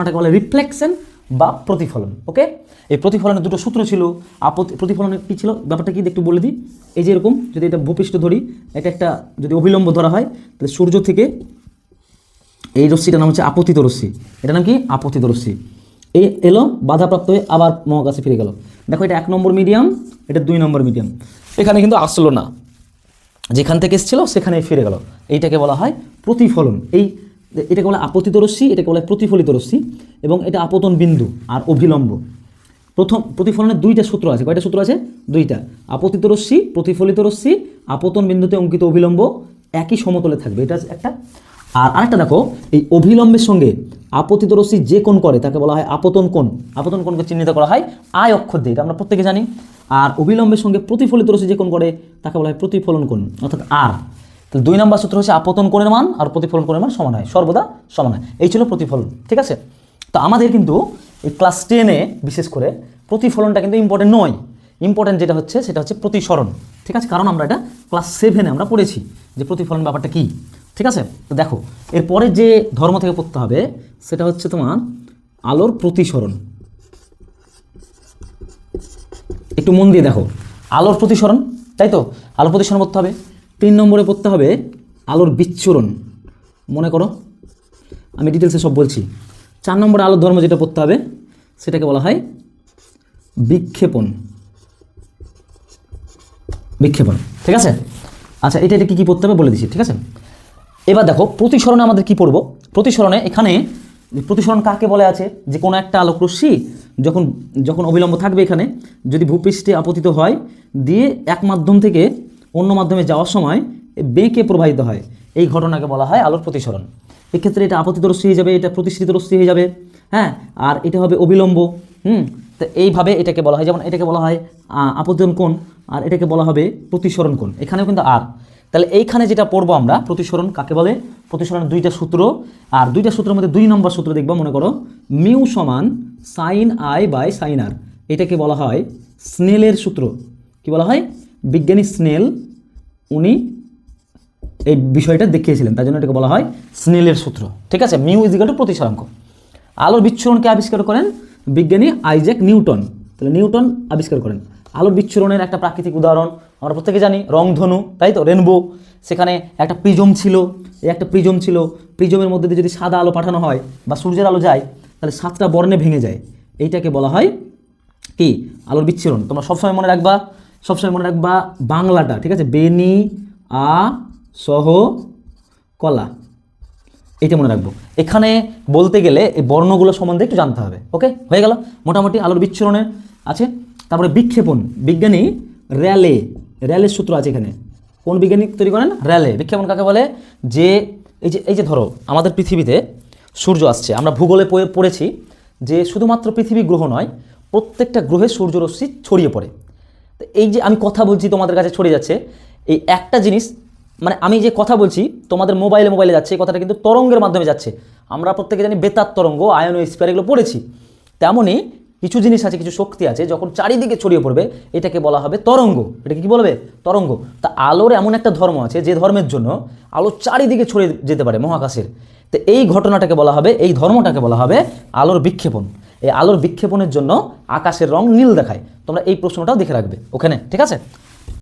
এটাকে বলে রিফ্লেকশন বা প্রতিফলন ওকে এই প্রতিফলনের দুটো সূত্র ছিল, আপত্তি প্রতিফলনের কী ছিল? ব্যাপারটা কি? একটু বলে দিই। এই যে এরকম, যদি এটা ভূপৃষ্ঠ ধরি এটা একটা যদি অবিলম্ব ধরা হয়, তাহলে সূর্য থেকে এই রশ্মিটার নাম হচ্ছে আপতিত রশ্মি। এটা নাম কি? আপতিত রশ্মি। এই এলো, বাধাপ্রাপ্ত হয়ে আবার মহাকাশে ফিরে গেল। দেখো, এটা এক নম্বর মিডিয়াম এটা দুই নম্বর মিডিয়াম এখানে কিন্তু আসলো না। যেখান থেকে এসেছিল, সেখানে ফিরে গেল। এইটাকে বলা হয় প্রতিফলন। এই এটাকে বলে আপতিত রশ্মি, এটাকে বলে প্রতিফলিত রশ্মি এবং এটা আপতন বিন্দু আর অভিলম্ব। প্রথম, প্রতিফলনের দুইটা সূত্র আছে। কয়টা সূত্র আছে? দুইটা। আপতিত রশ্মি, প্রতিফলিত রশ্মি, আপতন বিন্দুতে অঙ্কিত অভিলম্ব একই সমতলে থাকবে। এটা একটা। আর আরেকটা দেখো, এই অভিলম্বের সঙ্গে আপতিত রশ্মি যে কোণ করে, তাকে বলা হয় আপতন কোণ। আপতন কোণকে চিহ্নিত করা হয় আয় অক্ষর দিয়ে। এটা আমরা প্রত্যেকে জানি। আর অবিলম্বের সঙ্গে প্রতিফলিত রশ্মি যে কোণ করে, তাকে বলা হয় প্রতিফলন কোণ। অর্থাৎ আর। তাহলে দুই নম্বর সূত্র হচ্ছে আপতন কোণের মান আর প্রতিফলন কোণের মান সমান হয়, সর্বদা সমান হয়। এই ছিল প্রতিফলন, ঠিক আছে? তো আমাদের কিন্তু এই ক্লাস টেনে বিশেষ করে প্রতিফলনটা কিন্তু ইম্পর্টেন্ট নয়। ইম্পর্টেন্ট যেটা হচ্ছে, সেটা হচ্ছে প্রতিসরণ, ঠিক আছে? কারণ আমরা এটা ক্লাস সেভেনে আমরা পড়েছি যে প্রতিফলন ব্যাপারটা কী, ঠিক আছে? তো দেখো, এরপরে যে ধর্ম থেকে পড়তে হবে, সেটা হচ্ছে তোমার আলোর প্রতিসরণ। একটু মন দিয়ে দেখো। আলোর প্রতিসরণ, তাই তো? আলোর প্রতিসরণ পড়তে হবে। তিন নম্বরে পড়তে হবে আলোর বিচ্ছুরণ। মনে করো, আমি ডিটেলসে সব বলছি। চার নম্বরে আলোর ধর্ম যেটা পড়তে হবে, সেটাকে বলা হয় বিক্ষেপণ। বিক্ষেপণ, ঠিক আছে? আচ্ছা এটা এটা কী কী পড়তে হবে বলে দিচ্ছি ঠিক আছে? এবার দেখো, প্রতিসরণে আমাদের কি পড়ব? প্রতিসরণে এখানে, প্রতিসরণ কাকে বলে আছে? যে কোনো একটা আলোক রশ্মি যখন যখন অবিলম্ব থাকবে এখানে, যদি ভূপৃষ্ঠে আপতিত হয়, দিয়ে এক মাধ্যম থেকে অন্য মাধ্যমে যাওয়ার সময় বেঁকে প্রবাহিত হয়। এই ঘটনাকে বলা হয় আলোর প্রতিসরণ। এক্ষেত্রে এটা আপতিত রশ্মি হয়ে যাবে এটা প্রতিষ্ঠিত রশ্মি হয়ে যাবে হ্যাঁ? আর এটা হবে অবিলম্ব হুম? তো এইভাবে এটাকে বলা হয় যেমন এটাকে বলা হয় আহ, আপতন কোণ আর এটাকে বলা হবে প্রতিসরণ কোণ। এখানেও কিন্তু আর। তাহলে এইখানে যেটা পড়ব আমরা প্রতিসরণ কাকে বলে? প্রতিসরণের দুইটা সূত্র আর দুইটা সূত্রের মধ্যে দুই নম্বর সূত্র দেখব মনে করো মিউ সমান sine i by sine r. এটাকে বলা হয় স্নেলের সূত্র। কি বলা হয়? বিজ্ঞানী স্নেল, উনি এই বিষয়টা দেখিয়েছিলেন। তার জন্য এটাকে বলা হয় স্নেলের সূত্র। ঠিক আছে? মিউ ইজিক্যাল টু প্রতিসরাঙ্ক আলোর বিচ্ছুরণকে আবিষ্কার করেন বিজ্ঞানী আইজ্যাক নিউটন। তাহলে নিউটন আবিষ্কার করেন। আলোর বিচ্ছুরণের একটা প্রাকৃতিক উদাহরণ। আমরা প্রত্যেকে জানি রংধনু, তাই তো? রেনবো। সেখানে একটা প্রিজম ছিল। এই একটা প্রিজম ছিল। প্রিজমের মধ্যে দিয়ে যদি সাদা আলো পাঠানো হয় বা সূর্যের আলো যায়, তাহলে সাতটা বর্ণে ভেঙে যায়। এইটাকে বলা হয় কি? আলোর বিচ্ছুরণ। তোমরা সবসময় মনে রাখবা সবসময় মনে রাখবা বাংলাটা, ঠিক আছে? বেনি, আ, সহ, কলা। এটা মনে রাখব। এখানে বলতে গেলে এই বর্ণগুলো সম্বন্ধে একটু জানতে হবে, ওকে? হয়ে গেল। মোটামুটি আলোর বিচ্ছুরণে আছে। তারপরে বিক্ষেপণ, বিজ্ঞানী র্যালে র্যালের সূত্র আছে এখানে। কোন বিজ্ঞানী তৈরি করেন? র্যালে। বিক্ষেপণ কাকে বলে? যে, এই যে এই যে ধরো, আমাদের পৃথিবীতে সূর্য আসছে। আমরা ভূগোলে পড়ে- পড়েছি যে শুধুমাত্র পৃথিবী গ্রহ নয়, প্রত্যেকটা গ্রহে সূর্যরশ্মি ছড়িয়ে পড়ে। তো এই যে আমি কথা বলছি তোমাদের কাছে ছড়ে যাচ্ছে, এই একটা জিনিস মানে আমি যে কথা বলছি, তোমাদের মোবাইলে মোবাইলে যাচ্ছে, এই কথাটা কিন্তু তরঙ্গের মাধ্যমে যাচ্ছে। আমরা প্রত্যেকে জানি বেতার তরঙ্গ আয়ন স্পেয়ার এগুলো পড়েছি। তেমনই কিছু জিনিস আছে, কিছু শক্তি আছে, যখন চারিদিকে ছড়িয়ে পড়বে, এটাকে বলা হবে তরঙ্গ। এটাকে কি বলবে? তরঙ্গ। তা আলোর এমন একটা ধর্ম আছে, যে ধর্মের জন্য আলো চারিদিকে ছড়িয়ে যেতে পারে মহাকাশের। তো এই ঘটনাটাকে বলা হবে, এই ধর্মটাকে বলা হবে আলোর বিক্ষেপণ। এই আলোর বিক্ষেপণের জন্য আকাশের রং নীল দেখায়। তোমরা এই প্রশ্নটাও দেখে রাখবে। ওখানে, ঠিক আছে?